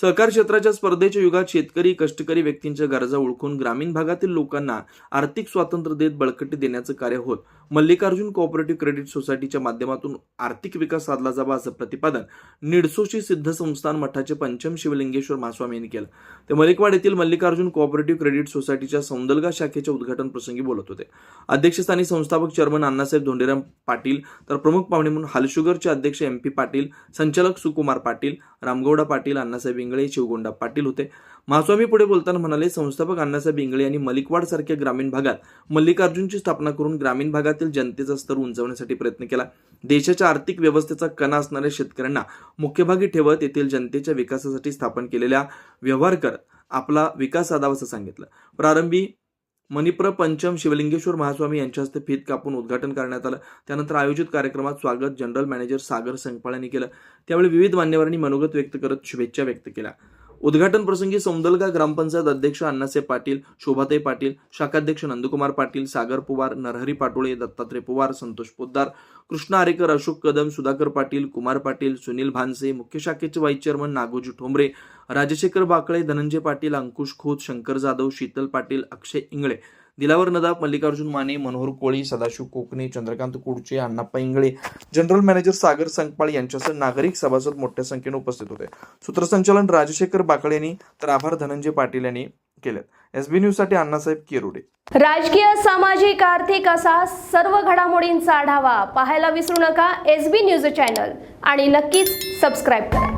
सहकार क्षेत्राच्या स्पर्धेच्या युगात शेतकरी कष्टकरी व्यक्तींच्या गरजा ओळखून ग्रामीण भागातील लोकांना आर्थिक स्वातंत्र्य देत बळकटी देण्याचं कार्य होत. मल्लिकार्जुन कोऑपरेटिव्ह क्रेडिट सोसायटीच्या माध्यमातून आर्थिक विकास साधला जावा असं प्रतिपादन निडसोशी सिद्ध संस्थान मठाचे पंचम शिवलिंगेश्वर महास्वामी यांनी केलं. ते मलिकवाड येथील मल्लिकार्जुन कोऑपरेटिव्ह क्रेडिट सोसायटीच्या सौंदलगा शाखेच्या उद्घाटन प्रसंगी बोलत होते. अध्यक्षस्थानी संस्थापक चेअरमन अण्णासाहेब धोंडेराम पाटील तर प्रमुख पाहुणे म्हणून हालशुगरचे अध्यक्ष एम पी पाटील संचालक सुकुमार पाटील रामगौडा पाटील अण्णासाहेब इंगळे शिवगोंडा पाटील होते. महास्वामी पुढे बोलताना म्हणाले संस्थापक अण्णासाहेब इंगळे यांनी मलिकवाड सारख्या ग्रामीण भागात मल्लिकार्जुनची स्थापना करून ग्रामीण भागातील जनतेचा स्तर उंचावण्यासाठी प्रयत्न केला. देशाच्या आर्थिक व्यवस्थेचा कणा असणाऱ्या शेतकऱ्यांना मुख्यभागी ठेवत येथील जनतेच्या विकासासाठी स्थापन केलेल्या व्यवहार कर आपला विकास साधावा असं सांगितलं. प्रारंभी मणिप्र पंचम शिवलिंगेश्वर महास्वामी यांच्या हस्ते फीत कापून उद्घाटन करण्यात आलं. त्यानंतर आयोजित कार्यक्रमात स्वागत जनरल मॅनेजर सागर संकपाळ यांनी केलं. त्यावेळी विविध मान्यवरांनी मनोगत व्यक्त करत शुभेच्छा व्यक्त केल्या. उद्घाटन प्रसंगी सोमदलगा ग्रामपंचायत अध्यक्ष अण्णासाहेब पाटील शोभाताई पाटील शाखाध्यक्ष नंदकुमार पाटील सागर पवार नरहरी पाटोळे दत्तात्रय पवार संतोष पोद्दार कृष्णा आरेकर अशोक कदम सुधाकर पाटील कुमार पाटील सुनील भानसे मुख्य शाखेचे vice chairman Nagoji Thombare Rajshekhar Bakale Dhananjay Patil Ankush Khot Shankar Jadhav Sheetal Patil Akshay Ingale Dilawar Nadab Mallikarjun Mane Manohar Koli Sadashiv Kokane Chandrakant Kudche Annappa Ingale general manager Sagar Sankpal यांच्यासह नागरिक सभासद मोठ्या संख्येने उपस्थित होते. सूत्रसंचालन राजशेखर बाकळे यांनी तर आभार धनंजय पाटील यांनी केले एसबी न्यूजसाठी अण्णासाहेब किरोडे. राजकीय सामाजिक आर्थिक असा सर्व घडामोडींचा आढावा पाहायला विसरू नका एस बी न्यूज चॅनल. आणि नक्कीच सबस्क्राईब करा.